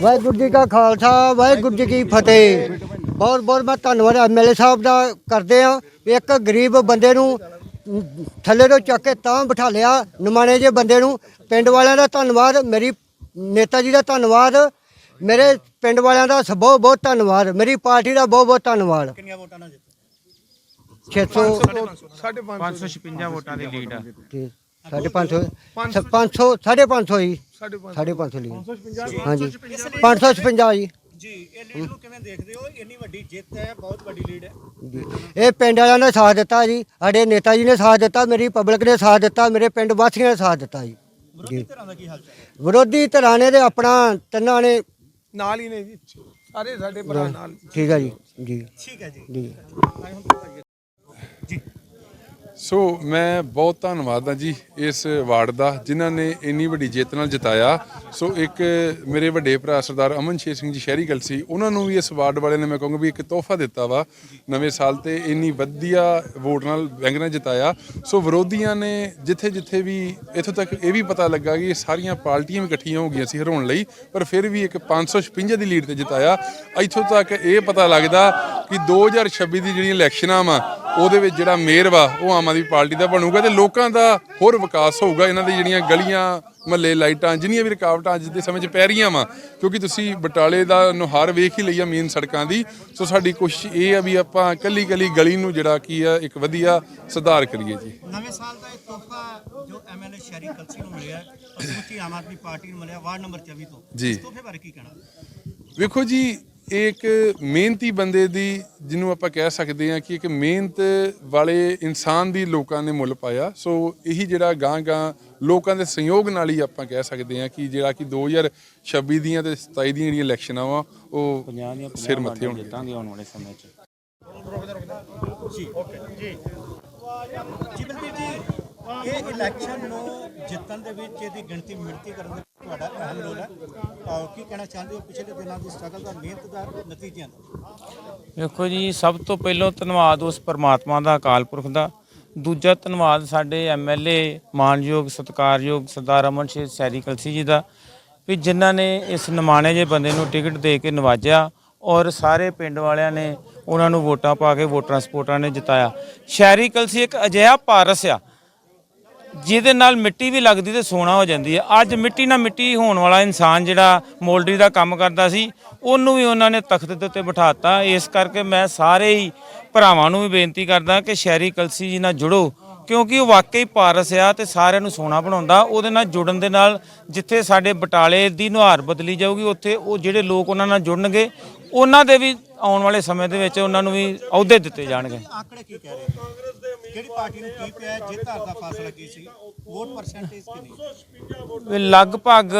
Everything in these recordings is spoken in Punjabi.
ਵਾਹਿਗੁਰੂ ਜੀ ਕਾ ਖਾਲਸਾ ਵਾਹਿਗੁਰੂ ਜੀ ਕੀ ਫਤਿਹ। ਬਹੁਤ ਬਹੁਤ ਮੈਂ ਧੰਨਵਾਦ ਐਮਐਲਏ ਸਾਹਿਬ ਦਾ ਕਰਦੇ ਆ ਇੱਕ ਗਰੀਬ ਬੰਦੇ ਨੂੰ ਥੱਲੇ ਤੋਂ ਚੱਕ ਕੇ ਤਾਂ ਬਿਠਾ ਲਿਆ ਨਿਮਾਣੇ ਜੇ ਬੰਦੇ ਨੂੰ। ਪਿੰਡ ਵਾਲਿਆਂ ਦਾ ਧੰਨਵਾਦ ਮੇਰੀ ਨੇਤਾ ਜੀ ਦਾ ਧੰਨਵਾਦ ਮੇਰੇ ਪਿੰਡ ਵਾਲਿਆਂ ਦਾ ਬਹੁਤ ਬਹੁਤ ਧੰਨਵਾਦ ਮੇਰੀ ਪਾਰਟੀ ਦਾ ਬਹੁਤ ਬਹੁਤ ਧੰਨਵਾਦ। ਕਿੰਨੀਆਂ ਵੋਟਾਂ ਨਾਲ ਜਿੱਤੇ 600 556 ਵੋਟਾਂ ਦੀ ਲੀਡ ਆ। 550 500 550 ਜੀ। 550 ਲਈ ਹਾਂਜੀ। 556 ਜੀ। ਜੀ ਇਹ ਲੀਡ ਨੂੰ ਕਿਵੇਂ ਦੇਖਦੇ ਹੋ? ਇੰਨੀ ਵੱਡੀ ਜਿੱਤ ਹੈ ਬਹੁਤ ਵੱਡੀ ਲੀਡ ਹੈ। ਜੀ। ਇਹ ਪਿੰਡ ਵਾਲਿਆਂ ਨੇ ਸਾਥ ਦਿੱਤਾ ਜੀ। ਸਾਡੇ ਨੇਤਾ ਜੀ ਨੇ ਸਾਥ ਦਿੱਤਾ ਮੇਰੀ ਪਬਲਿਕ ਨੇ ਸਾਥ ਦਿੱਤਾ ਮੇਰੇ ਪਿੰਡ ਵਾਸੀਆਂ ਨੇ ਸਾਥ ਦਿੱਤਾ ਜੀ। ਵਿਰੋਧੀ ਧਿਰਾਂ ਦਾ ਕੀ ਹਾਲ ਚਾਲ ਹੈ? ਵਿਰੋਧੀ ਧਿਰਾਂ ਨੇ ਤੇ ਆਪਣਾ ਤਿੰਨਾਂ ਨੇ ਨਾਲ ਹੀ ਨੇ ਜੀ। ਸਾਰੇ ਸਾਡੇ ਭਰਾ ਨਾਲ। ਠੀਕ ਹੈ ਜੀ। ਜੀ। ਠੀਕ ਹੈ ਜੀ। ਜੀ। ਸੋ ਮੈਂ ਬਹੁਤ ਧੰਨਵਾਦ ਹਾਂ ਜੀ ਇਸ ਵਾਰਡ ਦਾ, ਜਿਨ੍ਹਾਂ ਨੇ ਇੰਨੀ ਵੱਡੀ ਜਿੱਤ ਨਾਲ ਜਿਤਾਇਆ। ਸੋ ਇੱਕ ਮੇਰੇ ਵੱਡੇ ਭਰਾ ਸਰਦਾਰ ਅਮਨ ਸ਼ੇਰ ਸਿੰਘ ਜੀ ਸ਼ਹਿਰੀ ਗੱਲ ਸੀ, ਉਹਨਾਂ ਨੂੰ ਵੀ ਇਸ ਵਾਰਡ ਵਾਲਿਆਂ ਨੇ ਮੈਂ ਕਹੂੰਗਾ ਵੀ ਇੱਕ ਤੋਹਫਾ ਦਿੱਤਾ ਵਾ, ਨਵੇਂ ਸਾਲ ਤੇ ਇੰਨੀ ਵਧੀਆ ਵੋਟ ਨਾਲ ਬੈਂਕ ਨੇ ਜਿਤਾਇਆ। ਸੋ ਵਿਰੋਧੀਆਂ ਨੇ ਜਿੱਥੇ ਜਿੱਥੇ ਵੀ ਇੱਥੋਂ ਤੱਕ ਇਹ ਵੀ ਪਤਾ ਲੱਗਾ ਕਿ ਇਹ ਸਾਰੀਆਂ ਪਾਰਟੀਆਂ ਵੀ ਇਕੱਠੀਆਂ ਹੋ ਗਈਆਂ ਸੀ ਹਰਾਉਣ ਲਈ, ਪਰ ਫਿਰ ਵੀ ਇੱਕ 556 ਦੀ ਲੀਡ ਤੇ ਜਿਤਾਇਆ। ਇੱਥੋਂ ਤੱਕ ਇਹ ਪਤਾ ਲੱਗਦਾ ਕਿ 2026 ਦੀ ਜਿਹੜੀਆਂ ਇਲੈਕਸ਼ਨਾਂ ਵਾ ਉਹਦੇ ਵਿੱਚ ਜਿਹੜਾ ਮੇਅਰ ਵਾ ਉਹ ਆਮ ਆਦਮੀ ਪਾਰਟੀ ਦਾ ਬਣੂਗਾ ਤੇ ਲੋਕਾਂ ਦਾ ਹੋਰ ਵਿਕਾਸ ਹੋਊਗਾ। ਇਹਨਾਂ ਦੀ ਜਿਹੜੀਆਂ ਗਲੀਆਂ ਮਹੱਲੇ ਲਾਈਟਾਂ ਜਿੰਨੀਆਂ ਵੀ ਰੁਕਾਵਟਾਂ ਅੱਜ ਦੇ ਸਮੇਂ 'ਚ ਪੈ ਰਹੀਆਂ ਵਾ ਕਿਉਂਕਿ ਤੁਸੀਂ ਬਟਾਲੇ ਦਾ ਨੁਹਾਰ ਵੇਖ ਹੀ ਲਈ ਆ ਮੇਨ ਸੜਕਾਂ ਦੀ। ਸੋ ਸਾਡੀ ਕੋਸ਼ਿਸ਼ ਇਹ ਆ ਵੀ ਆਪਾਂ ਕੱਲੀ ਕੱਲੀ ਗਲੀ ਨੂੰ ਜਿਹੜਾ ਕੀ ਆ ਇੱਕ ਵਧੀਆ ਸੁਧਾਰ ਕਰੀਏ ਜੀ। ਨਵੇਂ ਸਾਲ ਦਾ ਇਹ ਤੋਹਫਾ ਜੋ ਐਮਐਲਏ ਸ਼ਹਿਰੀ ਕਲਸੀ ਨੂੰ ਮਿਲਿਆ ਸਮੁੱਚੀ ਆਮ ਆਦਮੀ ਪਾਰਟੀ ਨੂੰ ਮਿਲਿਆ ਵਾਰਡ ਨੰਬਰ 24 ਤੋਂ। ਜੀ। ਤੋਹਫੇ ਬਾਰੇ ਕੀ ਕਹਿਣਾ? ਵੇਖੋ ਜੀ ਇਹ ਇੱਕ ਮਿਹਨਤੀ ਬੰਦੇ ਦੀ ਜਿਹਨੂੰ ਆਪਾਂ ਕਹਿ ਸਕਦੇ ਹਾਂ ਕਿ ਇੱਕ ਮਿਹਨਤ ਵਾਲੇ ਇਨਸਾਨ ਦੀ ਲੋਕਾਂ ਨੇ ਮੁੱਲ ਪਾਇਆ। ਸੋ ਇਹੀ ਜਿਹੜਾ ਗਾਂ ਗਾਂ ਲੋਕਾਂ ਦੇ ਸੰਯੋਗ ਨਾਲ ਹੀ ਆਪਾਂ ਕਹਿ ਸਕਦੇ ਹਾਂ ਕਿ ਜਿਹੜਾ ਕਿ 2026 ਦੀਆਂ ਤੇ 27 ਦੀਆਂ ਜਿਹੜੀਆਂ ਇਲੈਕਸ਼ਨਾਂ ਵਾ ਉਹ ਸਿਰ ਮੱਥੇ ਹੋਣਗੇ ਜਿੱਤਾਂਗੇ ਆਉਣ ਵਾਲੇ ਸਮੇਂ 'ਚ। ਜੀ ਓਕੇ ਜੀ। ਜੀ ਬਲਬੀਰ ਜੀ। ਇਹ ਇਲੈਕਸ਼ਨ ਨੂੰ ਜਿੱਤਣ ਦੇ ਵਿੱਚ ਇਹਦੀ ਗਿਣਤੀ ਮਿਣਤੀ ਕਰਨ ਦੇ ਵਿੱਚ ਤੁਹਾਡਾ ਅਹਿਮ ਰੋਲ ਹੈ। ਔਰ ਕੀ ਕਹਿਣਾ ਚਾਹੁੰਦੇ ਹੋ? ਪਿਛਲੇ ਦਿਨਾਂ ਦੀ ਸਟਰਗਲ ਦਾ ਮਿਹਨਤ ਦਾ ਨਤੀਜਿਆਂ ਦਾ। ਵੇਖੋ ਜੀ, ਸਭ ਤੋਂ ਪਹਿਲਾਂ ਧੰਨਵਾਦ ਉਸ ਪਰਮਾਤਮਾ ਦਾ, ਅਕਾਲ ਪੁਰਖ ਦਾ। ਦੂਜਾ ਧੰਨਵਾਦ ਸਾਡੇ ਐਮਐਲਏ ਮਾਨਯੋਗ, ਸਤਿਕਾਰਯੋਗ ਸਰਦਾਰ ਅਮਨ ਸ਼ੇਰ ਸੈਰੀ ਕਲਸੀ ਜੀ ਦਾ, ਵੀ ਜਿਨ੍ਹਾਂ ਨੇ ਇਸ ਨਿਮਾਣੇ ਜੇ ਬੰਦੇ ਨੂੰ ਟਿਕਟ ਦੇ ਕੇ ਨਵਾਜਿਆ ਔਰ ਸਾਰੇ ਪਿੰਡ ਵਾਲਿਆਂ ਨੇ ਉਹਨਾਂ ਨੂੰ ਵੋਟਾਂ ਪਾ ਕੇ ਵੋਟਰਾਂ ਸਪੋਰਟਰਾਂ ਨੇ ਜਿਤਾਇਆ। ਸ਼ਹਿਰੀ ਕਲਸੀ ਇੱਕ ਅਜਿਹਾ ਪਾਰਸ ਆ ਜਿਹਦੇ ਨਾਲ ਮਿੱਟੀ ਵੀ ਲੱਗਦੀ ਤੇ ਸੋਨਾ ਹੋ ਜਾਂਦੀ ਹੈ। ਅੱਜ ਮਿੱਟੀ ਨਾਲ ਮਿੱਟੀ ਹੋਣ ਵਾਲਾ ਇਨਸਾਨ ਜਿਹੜਾ ਮੋਲਡਰੀ ਦਾ ਕੰਮ ਕਰਦਾ ਸੀ, ਉਹਨੂੰ ਵੀ ਉਹਨਾਂ ਨੇ ਤਖਤ ਦੇ ਉੱਤੇ ਬਿਠਾਤਾ। ਇਸ ਕਰਕੇ ਮੈਂ ਸਾਰੇ ਹੀ ਭਰਾਵਾਂ ਨੂੰ ਵੀ ਬੇਨਤੀ ਕਰਦਾ ਕਿ ਸ਼ਹਿਰੀ ਕਲਸੀ ਜੀ ਨਾਲ ਜੁੜੋ। ਕਿਉਂਕਿ ਉਹ ਵਾਕਈ ਪਾਰਸ ਆ ਤੇ ਸਾਰਿਆਂ ਨੂੰ ਸੋਨਾ ਬਣਾਉਂਦਾ। ਉਹਦੇ ਨਾਲ ਜੁੜਨ ਦੇ ਨਾਲ ਜਿੱਥੇ ਸਾਡੇ ਬਟਾਲੇ ਦੀ ਨੁਹਾਰ ਬਦਲੀ ਜਾਊਗੀ ਉੱਥੇ ਉਹ ਜਿਹੜੇ ਲੋਕ ਉਹਨਾਂ ਨਾਲ ਜੁੜਨਗੇ ਉਹਨਾਂ ਦੇ ਵੀ ਆਉਣ ਵਾਲੇ ਸਮੇਂ ਦੇ ਵਿੱਚ ਉਹਨਾਂ ਨੂੰ ਵੀ ਅਹੁਦੇ ਦਿੱਤੇ ਜਾਣਗੇ। ਆંકੜੇ ਕੀ ਕਹਿ ਰਹੇ ਕਿਹੜੀ ਪਾਰਟੀ ਨੂੰ ਕੀ ਪਿਆ ਜਿੱਤ ਹਾਰ ਦਾ ਫਾਸਲਾ ਕੀ ਸੀ? ਵੋਟ ਪਰਸੈਂਟੇਜ ਕਿੰਨੀ ਲਗਭਗ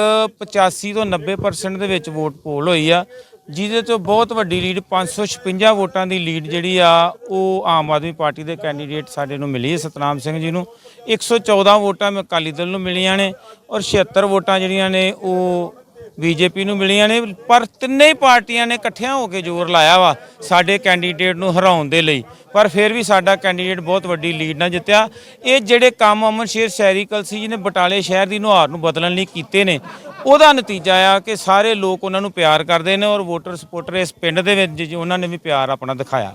85 ਤੋਂ 90% ਦੇ ਵਿੱਚ ਵੋਟ ਪੋਲ ਹੋਈ ਆ। ਜਿਹਦੇ ਤੋਂ ਬਹੁਤ ਵੱਡੀ ਲੀਡ 556 ਵੋਟਾਂ ਦੀ ਲੀਡ ਜਿਹੜੀ ਆ, ਉਹ ਆਮ ਆਦਮੀ ਪਾਰਟੀ ਦੇ ਕੈਂਡੀਡੇਟ ਸਾਡੇ ਨੂੰ ਮਿਲੀ ਸਤਨਾਮ ਸਿੰਘ ਜੀ ਨੂੰ। 114 ਵੋਟਾਂ ਅਕਾਲੀ ਦਲ ਨੂੰ ਮਿਲੀਆਂ ਨੇ ਔਰ 76 ਵੋਟਾਂ ਜਿਹੜੀਆਂ ਨੇ, ਉਹ ਬੀਜੇਪੀ ਨੂੰ ਮਿਲੀਆਂ ਨੇ, ਪਰ ਤਿੰਨੇ ਪਾਰਟੀਆਂ ਨੇ ਇਕੱਠਿਆਂ ਹੋ ਕੇ ਜ਼ੋਰ ਲਾਇਆ ਵਾ ਸਾਡੇ ਕੈਂਡੀਡੇਟ ਨੂੰ ਹਰਾਉਣ ਦੇ ਲਈ। ਪਰ ਫਿਰ ਵੀ ਸਾਡਾ ਕੈਂਡੀਡੇਟ ਬਹੁਤ ਵੱਡੀ ਲੀਡ ਨਾਲ ਜਿੱਤਿਆ। ਇਹ ਜਿਹੜੇ ਕੰਮ ਅਮਨ ਸ਼ੇਰ ਸ਼ਹਿਰੀ ਕਲਸੀ ਜੀ ਨੇ ਬਟਾਲੇ ਸ਼ਹਿਰ ਦੀ ਨੁਹਾਰ ਨੂੰ ਬਦਲਣ ਲਈ ਕੀਤੇ ਨੇ, ਉਹਦਾ ਨਤੀਜਾ ਆ ਕਿ ਸਾਰੇ ਲੋਕ ਉਹਨਾਂ ਨੂੰ ਪਿਆਰ ਕਰਦੇ ਨੇ ਔਰ ਵੋਟਰ ਸਪੋਰਟਰ ਇਸ ਪਿੰਡ ਦੇ ਵਿੱਚ ਜੀ, ਉਹਨਾਂ ਨੇ ਵੀ ਪਿਆਰ ਆਪਣਾ ਦਿਖਾਇਆ।